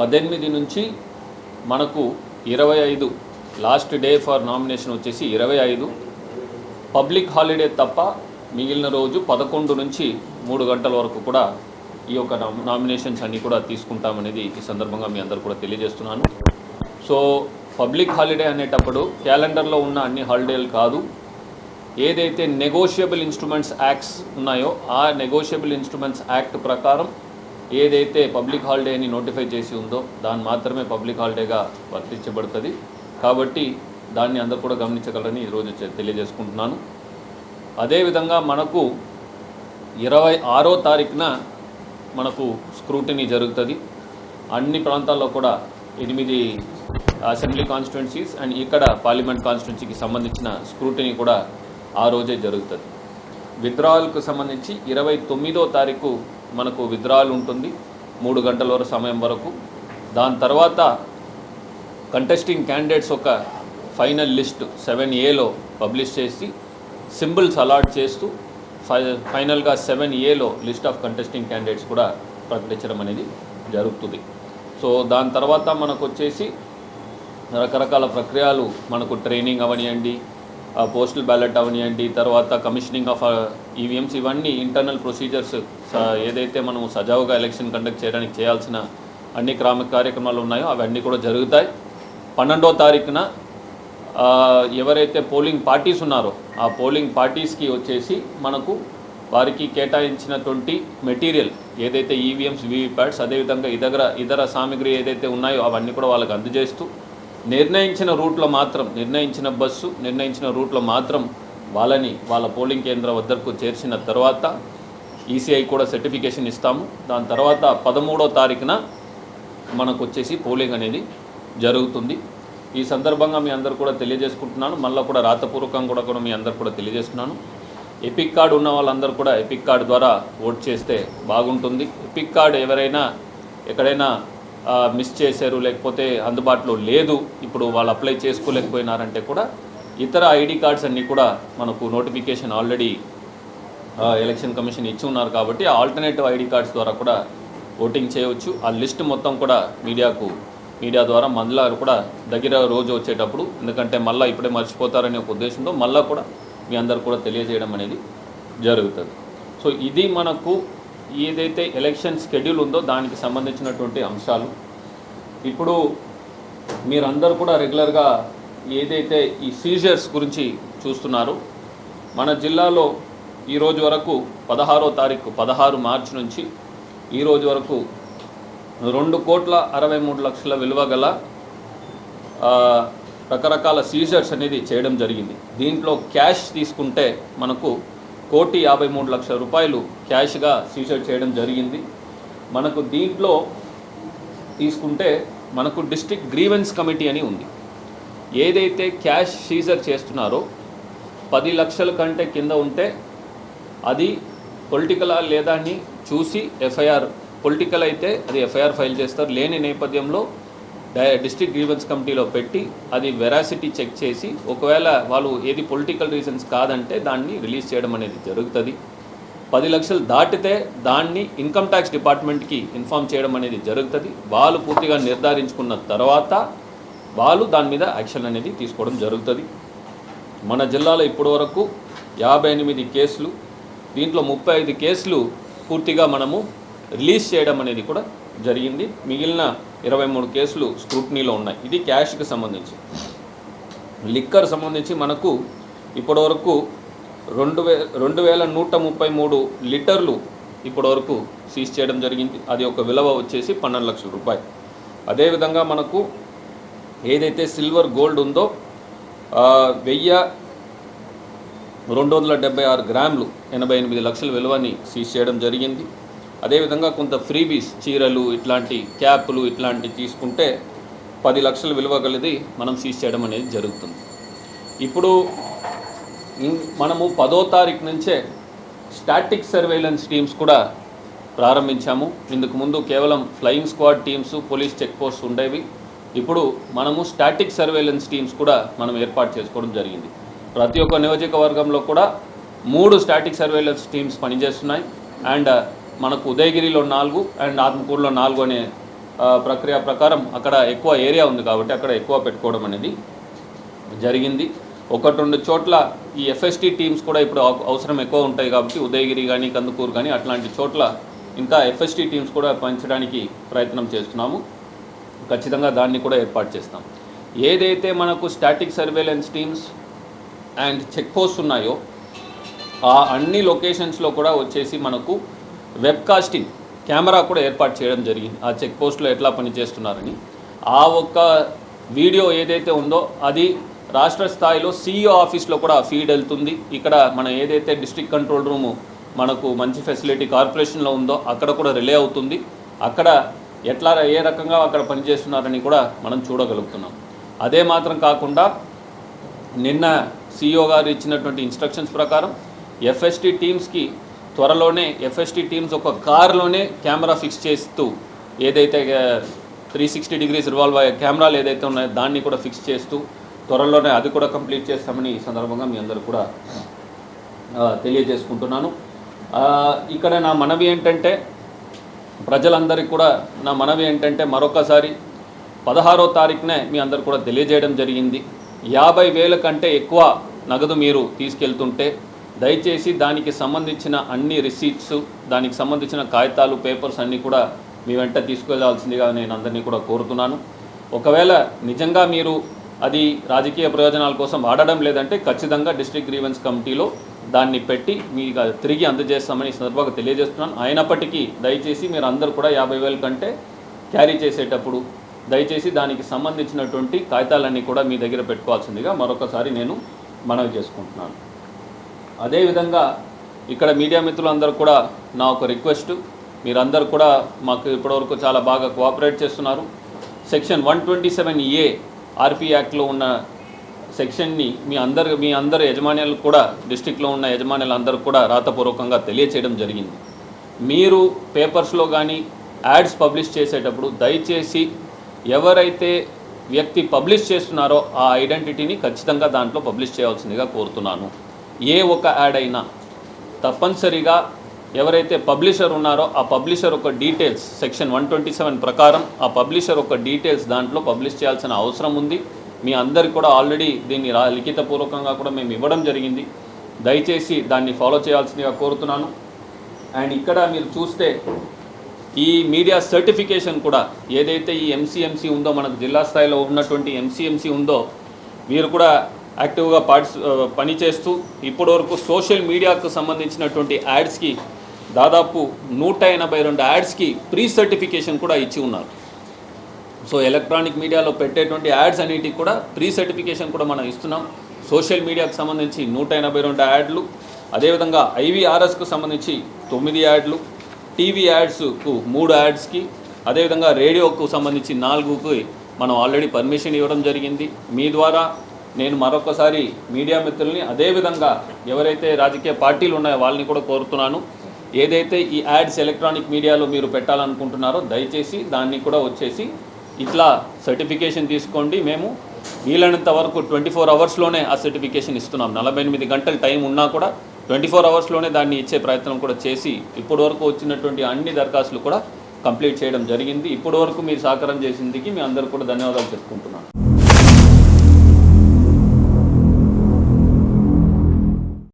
పద్దెనిమిది నుంచి మనకు ఇరవై ఐదు లాస్ట్ డే ఫర్ నామినేషన్ వచ్చేసి ఇరవై ఐదు. పబ్లిక్ హాలిడే తప్ప మిగిలిన రోజు పదకొండు నుంచి మూడు గంటల వరకు కూడా ఈ యొక్క నామినేషన్స్ అన్నీ కూడా తీసుకుంటామనేది ఈ సందర్భంగా మీ అందరు కూడా తెలియజేస్తున్నాను. సో పబ్లిక్ హాలిడే అనేటప్పుడు క్యాలెండర్లో ఉన్న అన్ని హాలిడేలు కాదు. ఏదైతే నెగోషియబుల్ ఇన్స్ట్రుమెంట్స్ యాక్ట్స్ ఉన్నాయో ఆ నెగోషియబుల్ ఇన్స్ట్రుమెంట్స్ యాక్ట్ ప్రకారం ఏదైతే పబ్లిక్ హాలిడే అని నోటిఫై చేసి ఉందో దాన్ని మాత్రమే పబ్లిక్ హాలిడేగా వర్తించబడుతుంది. కాబట్టి దాన్ని అందరూ కూడా గమనించగలరని ఈరోజు తెలియజేసుకుంటున్నాను. అదేవిధంగా మనకు ఇరవై ఆరో తారీఖున మనకు స్క్రూటినీ జరుగుతుంది. అన్ని ప్రాంతాల్లో కూడా ఎనిమిది అసెంబ్లీ కాన్స్టిట్యున్సీస్ అండ్ ఇక్కడ పార్లమెంట్ కాన్స్టిట్యున్సీకి సంబంధించిన స్క్రూటినీ కూడా ఆ రోజే జరుగుతుంది. విత్డ్రావల్కు సంబంధించి ఇరవై తొమ్మిదో తారీఖు మనకు విద్రాలు ఉంటుంది మూడు గంటల వరకు సమయం వరకు. దాని తర్వాత కంటెస్టింగ్ క్యాండిడేట్స్ ఒక ఫైనల్ లిస్ట్ సెవెన్ ఏలో పబ్లిష్ చేసి సింబల్స్ అలాట్ చేస్తూ ఫై ఫైనల్గా సెవెన్ ఏలో లిస్ట్ ఆఫ్ కంటెస్టింగ్ క్యాండిడేట్స్ కూడా ప్రకటించడం అనేది జరుగుతుంది. సో దాని తర్వాత మనకు వచ్చేసి రకరకాల ప్రక్రియలు మనకు ట్రైనింగ్ అవనియండి పోస్టల్ బ్యాలెట్ అవనివ్వండి తర్వాత కమిషనింగ్ ఆఫ్ ఈవీఎంస్ ఇవన్నీ ఇంటర్నల్ ప్రొసీజర్స్ ఏదైతే మనం సజావుగా ఎలక్షన్ కండక్ట్ చేయడానికి చేయాల్సిన అన్ని క్రామిక కార్యక్రమాలు ఉన్నాయో అవన్నీ కూడా జరుగుతాయి. పన్నెండో తారీఖున ఎవరైతే పోలింగ్ పార్టీస్ ఉన్నారో ఆ పోలింగ్ పార్టీస్కి వచ్చేసి మనకు వారికి కేటాయించినటువంటి మెటీరియల్ ఏదైతే ఈవీఎంస్ వీవీప్యాట్స్ అదేవిధంగా ఇతర ఇతర సామాగ్రి ఏదైతే ఉన్నాయో అవన్నీ కూడా వాళ్ళకి అందజేస్తూ నిర్ణయించిన రూట్లో మాత్రం నిర్ణయించిన బస్సు నిర్ణయించిన రూట్లో మాత్రం వాళ్ళని వాళ్ళ పోలింగ్ కేంద్రం వద్దకు చేర్చిన తర్వాత ఈసీఐ కూడా సర్టిఫికేషన్ ఇస్తాము. దాని తర్వాత పదమూడో తారీఖున మనకు వచ్చేసి పోలింగ్ అనేది జరుగుతుంది. ఈ సందర్భంగా మీ అందరు కూడా తెలియజేసుకుంటున్నాను. మళ్ళీ కూడా రాతపూర్వకంగా కూడా కూడా మీ అందరు కూడా తెలియజేస్తున్నాను. ఎపిక్ కార్డు ఉన్న వాళ్ళందరూ కూడా ఎపిక్ కార్డు ద్వారా ఓట్ చేస్తే బాగుంటుంది. ఎపిక్ కార్డు ఎవరైనా ఎక్కడైనా మిస్ చేశారు లేకపోతే అందుబాటులో లేదు ఇప్పుడు వాళ్ళు అప్లై చేసుకోలేకపోయినారంటే కూడా ఇతర ఐడి కార్డ్స్ అన్నీ కూడా మనకు నోటిఫికేషన్ ఆల్రెడీ ఎలక్షన్ కమిషన్ ఇచ్చి ఉన్నారు కాబట్టి ఆల్టర్నేటివ్ ఐడి కార్డ్స్ ద్వారా కూడా ఓటింగ్ చేయవచ్చు. ఆ లిస్ట్ మొత్తం కూడా మీడియాకు మీడియా ద్వారా మళ్ళా కూడా దగ్గర రోజు వచ్చేటప్పుడు ఎందుకంటే మళ్ళీ ఇప్పుడే మర్చిపోతారనే ఒక ఉద్దేశంతో మళ్ళీ కూడా మీ అందరు కూడా తెలియజేయడం అనేది జరుగుతుంది. సో ఇది మనకు ఏదైతే ఎలక్షన్ షెడ్యూల్ ఉందో దానికి సంబంధించినటువంటి అంశాలు. ఇప్పుడు మీరందరూ కూడా రెగ్యులర్గా ఏదైతే ఈ సీజర్స్ గురించి చూస్తున్నారు మన జిల్లాలో ఈరోజు వరకు పదహారో తారీఖు పదహారు మార్చి నుంచి ఈరోజు వరకు రెండు కోట్ల అరవై మూడు లక్షల విలువ గల రకరకాల సీజర్స్ అనేది చేయడం జరిగింది. దీంట్లో క్యాష్ తీసుకుంటే మనకు కోటి యాభై మూడు లక్షల రూపాయలు క్యాష్గా సీజర్ చేయడం జరిగింది. మనకు దీంట్లో తీసుకుంటే మనకు డిస్ట్రిక్ట్ గ్రీవెన్స్ కమిటీ అని ఉంది. ఏదైతే క్యాష్ సీజర్ చేస్తున్నారో పది లక్షల కంటే కింద ఉంటే అది పొలిటికలా లేదా అని చూసి ఎఫ్ఐఆర్ పొలిటికల్ అయితే అది ఎఫ్ఐఆర్ ఫైల్ చేస్తారు. లేని నేపథ్యంలో డిస్ట్రిక్ట్ గ్రీవెన్స్ కమిటీలో పెట్టి అది వెరాసిటీ చెక్ చేసి ఒకవేళ వాళ్ళు ఏది పొలిటికల్ రీజన్స్ కాదంటే దాన్ని రిలీజ్ చేయడం అనేది జరుగుతుంది. పది లక్షలు దాటితే దాన్ని ఇన్కమ్ ట్యాక్స్ డిపార్ట్మెంట్కి ఇన్ఫామ్ చేయడం అనేది జరుగుతుంది. వాళ్ళు పూర్తిగా నిర్ధారించుకున్న తర్వాత వాళ్ళు దాని మీద యాక్షన్ అనేది తీసుకోవడం జరుగుతుంది. మన జిల్లాలో ఇప్పటి వరకు యాభై ఎనిమిది కేసులు దీంట్లో ముప్పై ఐదు కేసులు పూర్తిగా మనము రిలీజ్ చేయడం అనేది కూడా జరిగింది. మిగిలిన ఇరవై మూడు కేసులు స్క్రూట్నీలో ఉన్నాయి. ఇది క్యాష్కి సంబంధించి. లిక్కర్ సంబంధించి మనకు ఇప్పటివరకు రెండు వే రెండు వేల నూట ముప్పై మూడు లీటర్లు ఇప్పటివరకు సీజ్ చేయడం జరిగింది. అది ఒక విలువ వచ్చేసి పన్నెండు లక్షల రూపాయలు. అదేవిధంగా మనకు ఏదైతే సిల్వర్ గోల్డ్ ఉందో వెయ్యి రెండు వందల డెబ్బై ఆరు గ్రాములు ఎనభై ఎనిమిది లక్షల విలువని సీజ్ చేయడం జరిగింది. అదేవిధంగా కొంత ఫ్రీబీస్ చీరలు ఇట్లాంటి క్యాప్లు ఇట్లాంటివి తీసుకుంటే పది లక్షల విలువ కలిది మనం సీజ్ చేయడం అనేది జరుగుతుంది. ఇప్పుడు ఇం- మనము పదో తారీఖు నుంచే స్టాటిక్ సర్వేలెన్స్ టీమ్స్ కూడా ప్రారంభించాము. ఇందుకు ముందు కేవలం flying squad teams police check post ఉండేవి. ఇప్పుడు మనము స్టాటిక్ సర్వేలెన్స్ టీమ్స్ కూడా మనం ఏర్పాటు చేసుకోవడం జరిగింది. ప్రతి ఒక్క నియోజకవర్గంలో కూడా మూడు స్టాటిక్ సర్వేలెన్స్ టీమ్స్ పనిచేస్తున్నాయి. అండ్ మనకు ఉదయగిరిలో నాలుగు అండ్ ఆత్మకూరులో నాలుగు అనే ప్రక్రియ ప్రకారం అక్కడ ఎక్కువ ఏరియా ఉంది కాబట్టి అక్కడ ఎక్కువ పెట్టుకోవడం అనేది జరిగింది. ఒకటి రెండు చోట్ల ఈ ఎఫ్ఎస్టీ టీమ్స్ కూడా ఇప్పుడు అవసరం ఎక్కువ ఉంటాయి కాబట్టి ఉదయగిరి కానీ కందుకూరు కానీ అట్లాంటి చోట్ల ఇంకా ఎఫ్ఎస్టీ టీమ్స్ కూడా పెంచడానికి ప్రయత్నం చేస్తున్నాము. ఖచ్చితంగా దాన్ని కూడా ఏర్పాటు చేస్తాం. ఏదైతే మనకు static surveillance teams and check post ఉన్నాయో ఆ అన్ని లొకేషన్స్లో కూడా వచ్చేసి మనకు వెబ్ కాస్టింగ్ కెమెరా కూడా ఏర్పాటు చేయడం జరిగింది. ఆ చెక్ పోస్ట్లో ఎట్లా పనిచేస్తున్నారని ఆ ఒక్క వీడియో ఏదైతే ఉందో అది రాష్ట్ర స్థాయిలో సీఈఓ ఆఫీస్లో కూడా ఫీడ్ వెళ్తుంది. ఇక్కడ మన ఏదైతే డిస్ట్రిక్ట్ కంట్రోల్ రూము మనకు మంచి ఫెసిలిటీ కార్పొరేషన్లో ఉందో అక్కడ కూడా రిలే అవుతుంది. అక్కడ ఎట్లా ఏ రకంగా అక్కడ పనిచేస్తున్నారని కూడా మనం చూడగలుగుతున్నాం. అదే మాత్రం కాకుండా నిన్న సీఈఓ గారు ఇచ్చినటువంటి ఇన్స్ట్రక్షన్స్ ప్రకారం ఎఫ్ఎస్టీ టీమ్స్కి త్వరలోనే ఎఫ్ఎస్టీ టీమ్స్ ఒక కార్లోనే కెమెరా ఫిక్స్ చేస్తూ ఏదైతే త్రీ సిక్స్టీ డిగ్రీస్ రివాల్వ్ అయ్యే కెమెరాలు ఏదైతే ఉన్నాయో దాన్ని కూడా ఫిక్స్ చేస్తూ త్వరలోనే అది కూడా కంప్లీట్ చేస్తామని ఈ సందర్భంగా మీ అందరూ కూడా తెలియజేసుకుంటున్నాను. ఇక్కడ నా మనవి ఏంటంటే ప్రజలందరికీ కూడా నా మనవి ఏంటంటే మరొకసారి పదహారో తారీఖునే మీ అందరు కూడా తెలియజేయడం జరిగింది. యాభై వేల కంటే ఎక్కువ నగదు మీరు తీసుకెళ్తుంటే దయచేసి దానికి సంబంధించిన అన్ని రిసీట్స్ దానికి సంబంధించిన కాగితాలు పేపర్స్ అన్నీ కూడా మీ వెంట తీసుకెళ్ళాల్సిందిగా నేను అందరినీ కూడా కోరుతున్నాను. ఒకవేళ నిజంగా మీరు అది రాజకీయ ప్రయోజనాల కోసం వాడడం లేదంటే ఖచ్చితంగా డిస్ట్రిక్ట్ గ్రీవెన్స్ కమిటీలో దాన్ని పెట్టి మీకు తిరిగి అందజేస్తామని సందర్భంగా తెలియజేస్తున్నాను. అయినప్పటికీ దయచేసి మీరు అందరూ కూడా యాభై వేల కంటే క్యారీ చేసేటప్పుడు దయచేసి దానికి సంబంధించినటువంటి కాగితాలన్నీ కూడా మీ దగ్గర పెట్టుకోవాల్సిందిగా మరొకసారి నేను మనవి చేసుకుంటున్నాను. అదేవిధంగా ఇక్కడ మీడియా మిత్రులందరూ కూడా నా ఒక రిక్వెస్ట్. మీరందరూ కూడా మాకు ఇప్పటివరకు చాలా బాగా కోఆపరేట్ చేస్తున్నారు. Section one twenty seven A RP యాక్ట్లో ఉన్న సెక్షన్ని మీ అందరు మీ అందరు యజమానులు కూడా డిస్టిక్లో ఉన్న యజమానులందరూ అందరూ కూడా రాతపూర్వకంగా తెలియచేయడం జరిగింది. మీరు పేపర్స్లో కానీ యాడ్స్ పబ్లిష్ చేసేటప్పుడు దయచేసి ఎవరైతే వ్యక్తి పబ్లిష్ చేస్తున్నారో ఆ ఐడెంటిటీని ఖచ్చితంగా దాంట్లో పబ్లిష్ చేయాల్సిందిగా కోరుతున్నాను. ఏ ఒక యాడ్ అయినా తప్పనిసరిగా ఎవరైతే పబ్లిషర్ ఉన్నారో ఆ పబ్లిషర్ ఒక details section one twenty seven ప్రకారం ఆ పబ్లిషర్ ఒక డీటెయిల్స్ దాంట్లో పబ్లిష్ చేయాల్సిన అవసరం ఉంది. మీ అందరికి కూడా ఆల్రెడీ దీన్ని రా లిఖితపూర్వకంగా కూడా మేము ఇవ్వడం జరిగింది. దయచేసి దాన్ని ఫాలో చేయాల్సిందిగా కోరుతున్నాను. అండ్ ఇక్కడ మీరు చూస్తే ఈ మీడియా సర్టిఫికేషన్ కూడా ఏదైతే ఈ ఎంసీఎంసీ ఉందో మనకు జిల్లా స్థాయిలో ఉన్నటువంటి ఎంసీఎంసీ ఉందో మీరు కూడా యాక్టివ్గా పార్టిస్ పనిచేస్తూ ఇప్పటివరకు సోషల్ మీడియాకు సంబంధించినటువంటి యాడ్స్కి దాదాపు నూట ఎనభై రెండు యాడ్స్కి ప్రీ సర్టిఫికేషన్ కూడా ఇచ్చి ఉన్నారు. సో ఎలక్ట్రానిక్ మీడియాలో పెట్టేటువంటి యాడ్స్ అన్నిటికి కూడా ప్రీ సర్టిఫికేషన్ కూడా మనం ఇస్తున్నాం. సోషల్ మీడియాకు సంబంధించి నూట ఎనభై రెండు యాడ్లు అదేవిధంగా ఐవీఆర్ఎస్కు సంబంధించి తొమ్మిది యాడ్లు టీవీ యాడ్స్కు మూడు యాడ్స్కి అదేవిధంగా రేడియోకు సంబంధించి నాలుగుకి మనం ఆల్రెడీ పర్మిషన్ ఇవ్వడం జరిగింది. మీ ద్వారా నేను మరొకసారి మీడియా మిత్రుల్ని అదేవిధంగా ఎవరైతే రాజకీయ పార్టీలు ఉన్నాయో వాళ్ళని కూడా కోరుతున్నాను. ఏదైతే ఈ యాడ్స్ ఎలక్ట్రానిక్ మీడియాలో మీరు పెట్టాలనుకుంటున్నారో దయచేసి దాన్ని కూడా వచ్చేసి ఇట్లా సర్టిఫికేషన్ తీసుకోండి. మేము వీలైనంత వరకు ట్వంటీ ఫోర్ అవర్స్లోనే ఆ సర్టిఫికేషన్ ఇస్తున్నాం. నలభై ఎనిమిది గంటల టైం ఉన్నా కూడా ట్వంటీ ఫోర్ అవర్స్లోనే దాన్ని ఇచ్చే ప్రయత్నం కూడా చేసి ఇప్పటి వరకు వచ్చినటువంటి అన్ని దరఖాస్తులు కూడా కంప్లీట్ చేయడం జరిగింది. ఇప్పటి వరకు మీరు సహకారం చేసిందికి మీ అందరూ కూడా ధన్యవాదాలు చెప్పుకుంటున్నాను.